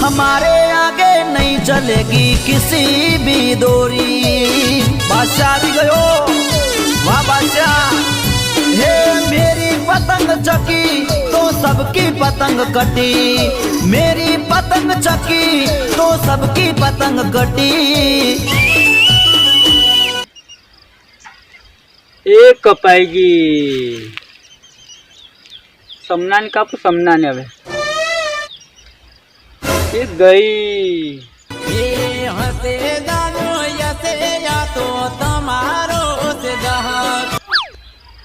हमारे आगे नहीं चलेगी किसी भी दोरी बादशाह भी गयो। वाह बादशाह। हे मेरी पतंग चकी तो सबकी पतंग कटी। मेरी पतंग चकी तो सबकी पतंग कटी। एक कपाएगी समनान का समनान है किस गई।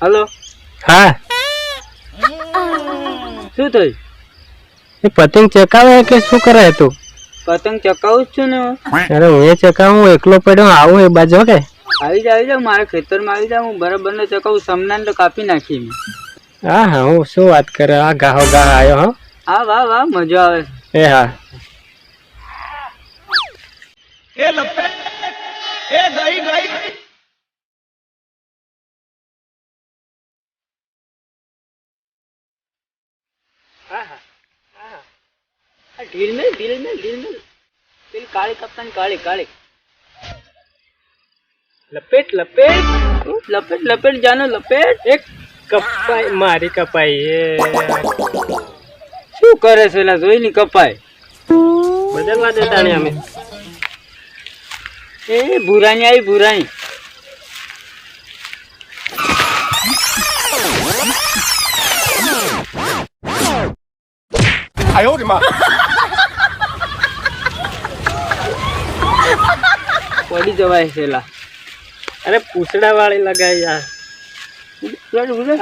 हेलो। हाँ। शू तो ये पतंग चकाव है के शू करे तू पतंग चकाव छु ने अरे वो ये चकाव हूँ एकलो पड़ो आऊ ए बाजो के आई जा आई जा मारे खेतर में आई जा हूँ बराबर ने चकाव सामने तो काफ़ी नाखी में हाँ हाँ वो शू बात करे आ गाहो गा आयो हाँ आ वाह वाह मज़ा आवे છે એ હા આ ઢીલ મેલ ઢીલ મેલ ઢીલ મેલ પેલી કાળી કપ્તાન કાળી કાળી લપેટ લપેટ લપેટ લપેટ જાનો લપેટ એક કપાઈ મારી કપાઈ એ શું કરે છે એલા જોઈ ની કપાય? બદલવા દેતા ને અમે. એ ભૂરાણી આવી ભૂરાની પડી જવાય છે એલા અરે પૂછડા વાળી લગાવી આ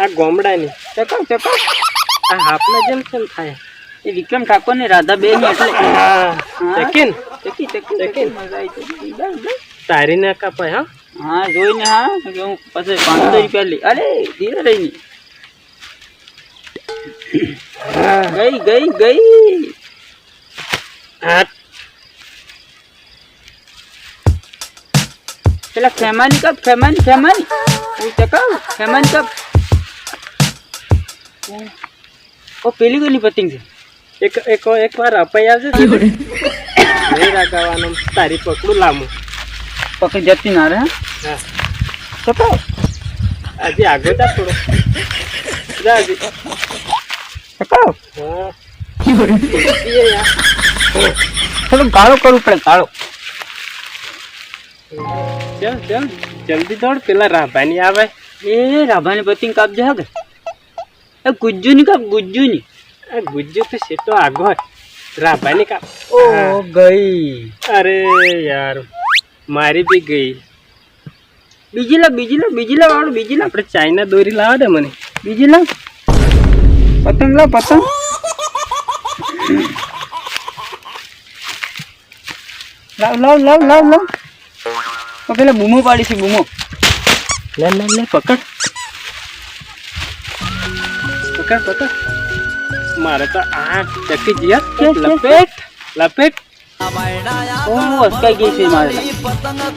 આ ગોમડાની. ચકાવ ચકાવ. આ હાફના જેમ કેમ થાય? એ વિક્રમ ઠાકોર ને રાધા બે ની એટલે હા ચકીન ચકી ચકી ચકી મજા આવી ચકી બસ, બસ. તારી ના કપાય હા હા જોઈને હા કે હું પછી પાંચસો રૂપિયા લઈ અરે ધીરે રહીને ગઈ ગઈ ગઈ હા પેલા ખેમાની કપ ખેમાની ખેમાની હું ચકાવ ખેમાની કપ ઓ પેલી કોની પતંગ છે એક એક એક વાર અપાઈ આવશે નહીં રાગાવાનું તારી પકડું લાંબુ. પકડી જતી ના રે હા? તો તો આજે આગળ તા થોડો. જા હજી. ચકાવ હા. એ યાર. થોડું ગાળો કરવું પડે ગાળો. ચાલ ચાલ. જલ્દી દોડ પેલા રાભાની આવે. એ રાભાની પતંગ કાપજે હા કે. એ ગુજ્જુ ની કાપ ગુજ્જુ ની ગુજ્જુ તો સેટો આગળ રાભાની કા ઓ ગઈ. અરે યાર મારી બી ગઈ. બીજી લા બીજી લો બીજી લા વાળું બીજી લા. આપણે ચાઇના દોરી લાવે દે મને. બીજી લાવ પતંગ લા પતંગ. લાવ લાવ લાવ લાવ લાવ. તો પેલા બૂમો પાડી છે બૂમો. લે લે લે પકડ. પકડ પકડ. મારે તો આ ચકી જીયા કે, કે, લપેટ લપેટ. ઓ અસકાઈ ગઈ છે મારે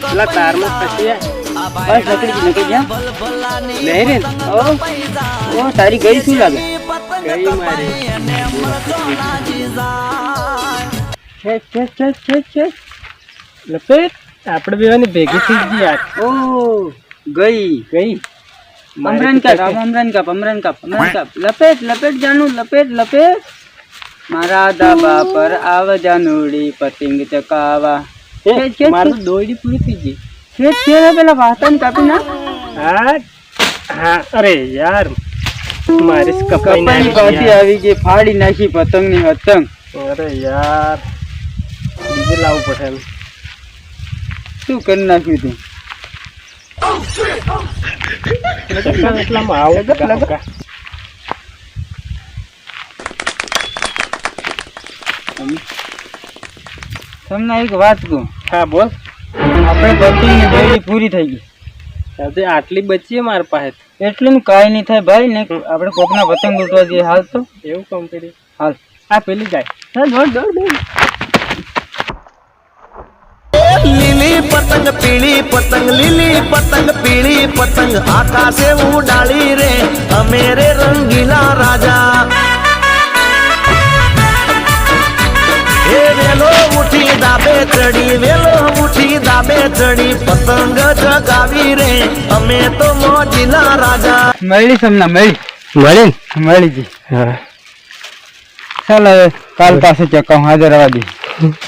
પેલા તારમાં ફસી બસ લકડી નકડી નહીં રે ઓ ઓ તારી ગઈ શું લાગે? ગઈ મારી. છે છે છે. લપેટ. આપણે બેવાની ભેગી થઈ ગઈ યાર. ઓ ગઈ. ગઈ. અમરાન કાપ અમરાન કાપ અમરાન કાપ અમરાન કાપ. લપેટ લપેટ જાનું લપેટ લપેટ. મારા ધાબા પર આવ જાનુડી પતંગ ચકાવા. મારું દોયડી પૂરી થઈ ગઈ. છે છે પેલા વાતન કાપી ના હા હા અરે યાર મારી કપાઈ પાછી આવી ગઈ ફાડી નાખી પતંગની પતંગ અરે યાર બીજે લાવવું પડે શું કરી નાખ્યું તું? ચક્કર એટલામાં આવો. તમને એક વાત કહું. હા બોલ. આપણે પતંગની પૂરી થઈ ગઈ. આજે આટલી બચી માર પાસે. એટલું કાંઈ નહીં થાય ભાઈ ને આપણે કોકના પતંગ લૂંટવા જઈએ. હાલ તો. એવું કામ કરી હાલ. આ પેલી જાય. દોડ દોડ દોડ. લીલી પતંગ પીળી પતંગ લીલી પતંગ પીળી પતંગ આકાશે ઉડાડી રે અમે રે રંગીલા રાજા હે વેલો ઉઠી દાબે ચડી વેલો ઉઠી દાબે ચડી પતંગ ચગાવી રે અમે તો મોજીના રાજા મળી સમના મળી મળી મળી જી હા ચાલ હવે કાલ પાસે ચકાવું હાજર આવવા દી